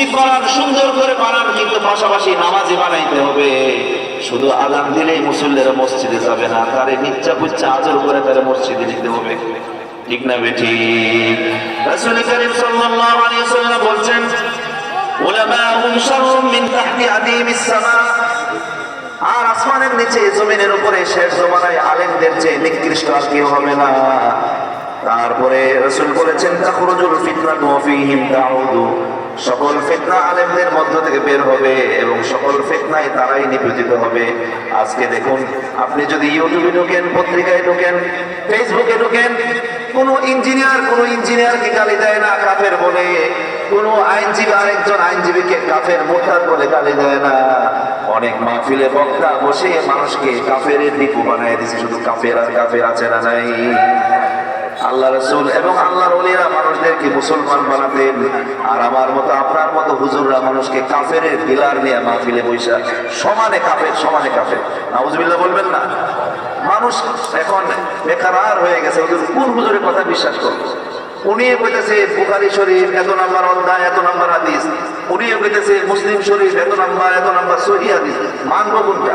মসজিদ বানান সুন্দর করে বানান কিন্তু পাশাপাশি নামাজি বানাইতে হবে। শুধু আজান দিলেই মুসল্লিরা মসজিদে যাবে না, তারে নিচ্চা পুচ্চা আজর করে তারে মসজিদে নিতে হবে। ঠিক না বেঠি? রাসূল করিম সাল্লাল্লাহু আলাইহি উলামাহুম মিন তাহতি আদিমিস সামা। আর আসমানের নিচে, জমিনের উপরে, শেষ জমানায় আলেমদের চেয়ে নিকৃষ্ট আর কেউ হবে না। তারপরে রসুল বলেছেন, তাখরুজুল ফিতনাতু তাউদু। সকল ফিতনা আলেমদের মধ্য থেকে বের হবে এবং সকল ফিতনায় তারাই নিবেদিত হবে। আজকে দেখুন, আপনি যদি ইউটিউবে ঢোকেন, পত্রিকায় ঢোকেন, ফেসবুকে ঢোকেন, কোন ইঞ্জিনিয়ার কোন ইঞ্জিনিয়ারকে গালি দেয় না কাফের বলে, কোন আইনজীবী আরেকজন আইনজীবীকে কাফের মোটার বলে গালি দেয় না। অনেক মাহফিলে বক্তা বসে মানুষকে কাফের দিকু বানায় দিছে, শুধু কাফের আর কাফের আছে না নাই? আল্লাহ রসুল এবং আল্লাহর ওলিরা মানুষদেরকে মুসলমান বানাতেন। আর আমার মতো, আপনার মতো হুজুররা মানুষকে কাফের দিলার নিয়ে মাহফিলে বৈশা সমানে কাফের সমানে কাফের। নাউজুবিল্লাহ বলবেন না? মানুষ এখন বেকার হয়ে গেছে। হুজুর, কোন হুজুরের কথা বিশ্বাস করব? উনি কইতেছে, বুখারি শরীফ, এত নাম্বার অধ্যায়, এত নাম্বার হাদিস। উনি কইতেছে, মুসলিম শরীফ, এত নাম্বার এত নাম্বার সহি হাদিস। মানবো কোনটা?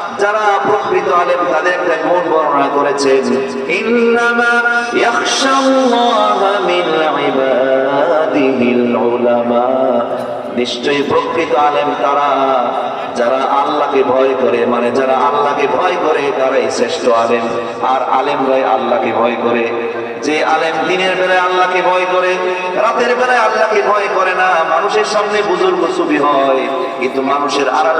যারা প্রকৃত আলেম, তাদের একটা গুণ বর্ণনা উলামা। নিশ্চয়ই প্রকৃত আলেম তারা, যারা আল্লাহকে ভয় করে মানে যারা আল্লাহকে ভয় করে, তারাই শ্রেষ্ঠ আলেম। আর আলেমরাই আল্লাহকে ভয় করে। যে আলেম দিনের বেলায় আল্লাহকে ভয় করে, রাতের বেলায় আল্লাহকে ভয় করে না। মানুষের সামনে বুজুর্গ ছবি হয়, কিন্তু মানুষের আড়ালে